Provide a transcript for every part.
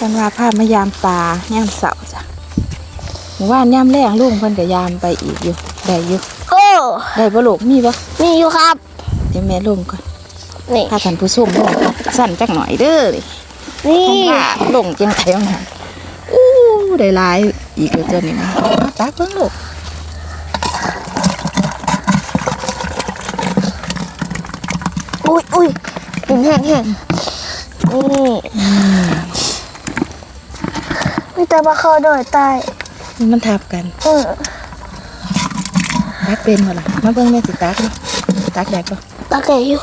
กันว่าพามายามปลาย่ามเสาจ้ะหมู่บ้านย่ามแรงลุงเพิ่นก็ยามไปอีกอยู่ได้อยู่โอ้ได้บ่ลูกมีบ่มีอยู่ครับ เดี๋ยวแม่ลงก่อนนี่ถ้าท่านผู้ชมลงสั่นจักหน่อยเด้อนี่นี่เพราะว่าลงจังไดเอาหน่ะอู้ได้หลายอีกแล้วจ้ะนี่นะมาตักเบิ่งลูกอุ้ยอุ้ยดินแห้งแห้งนี่มี แต่ปลาคอโดยใต้มันทับกันเออตักเป็นบ่ล่ะมาเบิ่งแม่สิตักนี่ตักได้บ่ตาแก่อยู่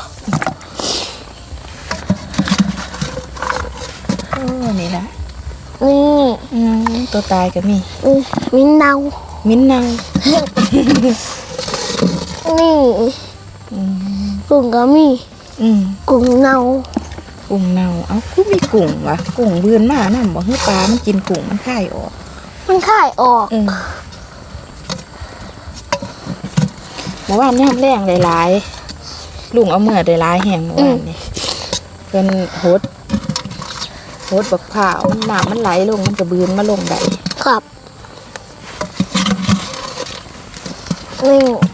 โอ้นี่ล่ะนี่อืมตัวตายก็มีอืมมีเนามิ้นนางนี่อืมกุ้งก็มีอืมกุ้งเนา กุ้งเน่า เอ้ากูมีกุ้งวะกุ้งเบือนมานํบ่คือปลา มันกินกุ้งมันคายออก มันค่ายออกเออเมื่อวานย่ามแรงหลายๆลุงเอาเมื่อได้หลายแห่งเมื่อวานนี่เพิ่นโหดโหดบักผ่าวมันน้ำมันไหลลงมันก็บืนมาลงได้ครับนี่อื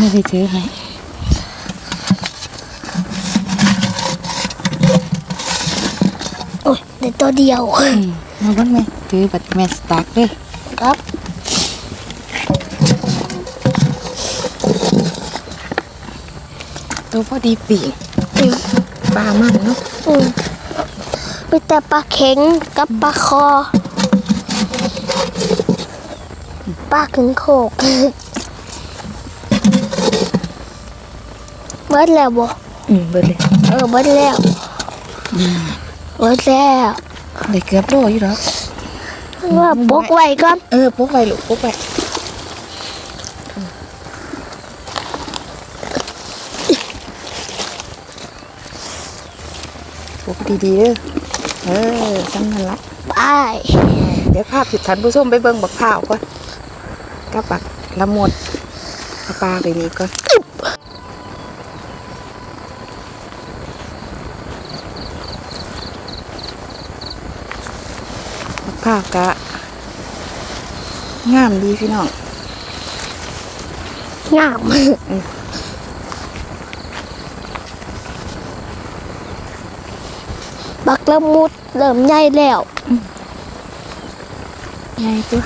ไม่ได้ถือให้โอ้ยในตัวเดียวอืมมาเบ้างไหมถือบัตรแมสตาร์กเด้อครับตัวพอดีปีกอืมปลามันเนาะอืมมีแต่ปลาเข็งกับปลาคอปลาขึงโขก เบิดแล้วบ่อืมเบิดเลยเออเบิดแล้วเบิดแล้วได้เกือบโลอยู่แล้วว่าปกไว้ก่อนเออปุ๊กไปลูกปุ๊กไปปุ๊กดีๆเด้อเออจำนั่นละไปเดี๋ยวภาพผิดทันผู้ชมไปเบิ่งบักพร้าวก่อนกับบักละมดเอาปลาไปนี่ก่อน บักพร้าวกะงามดีพี่น้องงามบักละมุดเริ่มใหญ่แล้วไงตัว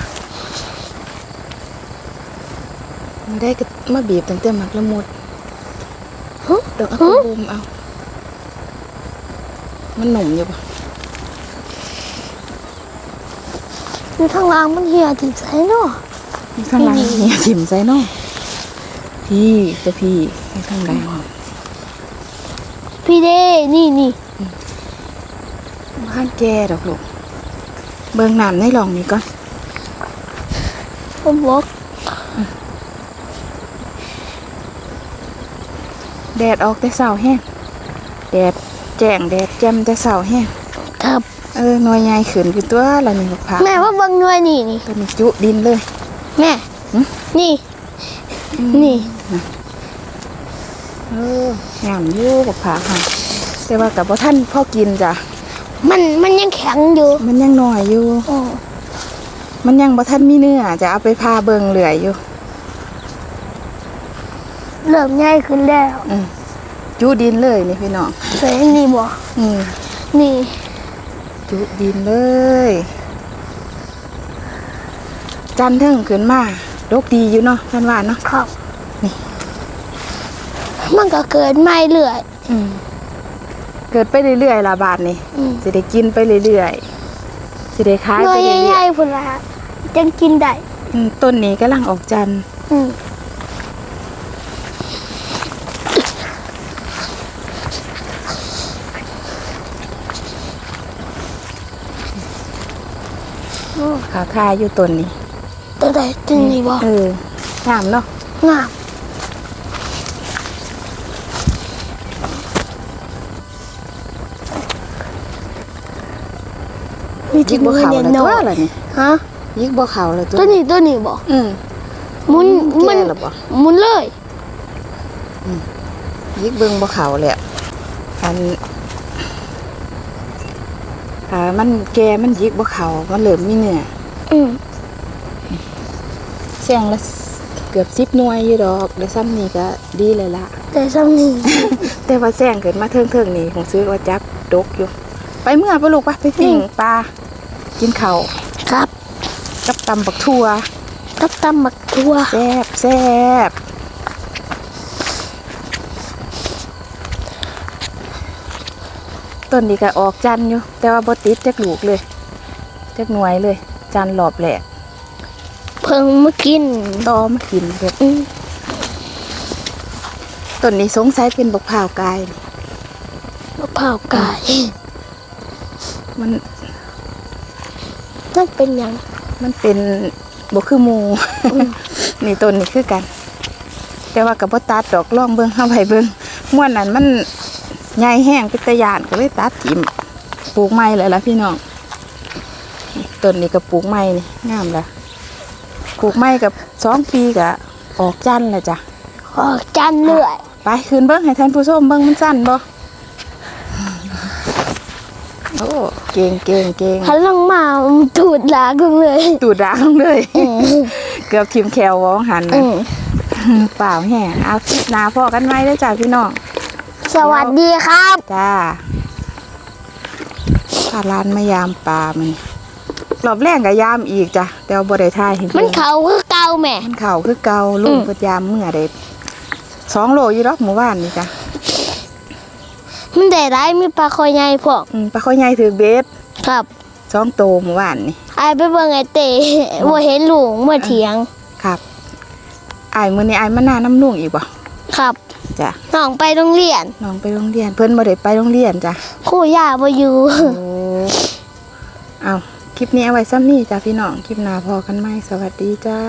มาได้ก็มาบีบตั้งแต่หมักละมุดฮะเดี๋ยวเอาไปบูมเอา มันหนุ่มอยู่ปะ อยู่ทางล่างมันเหี่ยถึงใส่เนาะมีข้างหล่างเนี่ยถิ่มใส่เน้องพี่ตัวพี่มีข้างหล่างพี่เด้นี่นี่บ้านแกดอกลูกเบิ่งน้ำในหลองนี้ก่อนผมบอกแดดออกแต่เสาแห้งแดดแจ้งแดดแจ่มแต่เสาแห้งครับ เออหน่วยใหญ่ขึ้นคือตัวละนี่บักพร้าวแม่ว่าเบางหน่วยนี่นี่ตัวนี้จุดินเลยแม่หึนี่ นี่เอองามอยู่บักพร้าวค่ะแต่ว่ากับพ่ท่านพ่อกินจ้ะมันมันยังแข็งอยู่ มันยังน้อยอยู่โอ้มันยังบ่ท่านมีเนื้อจะเอาไปพาเบิงเหลือยอยู่เริ่มใหญ่ขึ้นแล้วจุดินเลยนี่พี่น้องใส่นี่บ่อืมนี่ จุดินเลย จันเทิงขึ้นมาดกดีอยู่เนาะท่านว่าเนาะครับนี่ มันก็เกิดใหม่เรื่อยอืมเกิดไปเรื่อยๆละบาทนี่อืมสิได้กินไปเรื่อยๆสิได้ขายหน่ไปวยเรื่ใหอญ่ยๆพุ่นละจังกินได้ ๆอืมต้นนี้กำลังออกจันทร์อืม ขาคาอยู่ต้นนี้ตัวใดตัวนี้บ่เอองามเนาะงามมียิที่กมืบ่อเข่าเนี่ยเลยเนาะตัวอะไรนี่ฮะยิกบ่เข่าเลยตัวตัวนี้ตัวนี้บอกอืมหมุนแก่มันหรอบ่หมุนเลยยิกเบิ่งบ่เข่าเลยอะอันอ่ามันแก่มันยิกบ่เข่ามันเริ่มมีเนื้อ อืมแซงละเกือบสิบหน่วยอยู่ดอกได้ซ้ำนี่ก็ดีเลยล่ะแต่ซ้ำนี่แต่ว่าแซงเกิดมาเทิงๆนี่ผมซื้อว่าจักดกอยู่ ไปเมื่อปะลูกปะไปปิ้งปลากินข้าวครับกับตำบักทั่วกับตำบักทั่วแซ่บแซ่บต้นนี้ก็ออกจันทร์อยู่ แต่ว่าบ่ติดจักลูกเลยจักหน่วยเลย จันทร์หลอบแหลกเพิ่งมากินตอมากินเด็ดอืมต้นนี้สงสัยเป็นบักพร้าวกายนี่มะพร้าวไก่มันนั่นเป็นหยัง มันเป็นบ่คือหมูนี่ต้นนี้คือกัน แต่ว่ากับบ่ตัดดอกล่องเบิ่งเฮาไปเบิ่งม่วนนั้นมันใหญ่แห้งเป็นตะยานก็เลยตัดทิ่มปลูกใหม่เลยล่ะพี่น้อง ต้นนี้ก็ปลูกใหม่นี่งามละปลูกใหม่กับสองปีก็ออกจันทร์แล้วจ้ะออกจันเหนื่อยไปคืนเบิ่งให้ท่านผู้ชมเบิ่งมันสั้นบ่โอ้เก่งเก่งเก่งหันหลังมามันถูดหลากันเลย ตูดด่างเลย เกือบทิมแคววองหันอืนะมเปล่าแห่เอาคลิปหนาพอกันไหมเด้อจ้าพี่น้อง สวัสดีครับ จ้าพาร้านมายามปลามัน รอบแรกกับยามอีกจ้ะแต่ว่าบ่ได้ทายเห็นมันเขาคือเก่าแม่ มันเข่าคือเก่าลุงอืมเพิ่นยามเมื่อเด็ดสองโลอยู่ดอกหมู่บ้านนี่จ้ะมันได้ร้ายมีปลาคอยใหญ่พวกอืมปลาข้อยใหญ่ถือเบสครับสองโตหมู่บ้านนี่ไอายไปเบิ่งไอเตะว่าเห็นลุงเมื่อเถียงครับอายมื้อนี้อายมาหน้าน้ำลุงอีกบ่ครับจ้ะน้องไปโรงเรียนน้องไปโรงเรียนเพิ่นบ่ได้ไปโรงเรียนจ้ะครู่ย่าบ่อยู่ โอ้เอา คลิปนี้เอาไว้ซ้ำนี่จ้าพี่น้อง คลิปหน้าพอกันไหมสวัสดีจ้า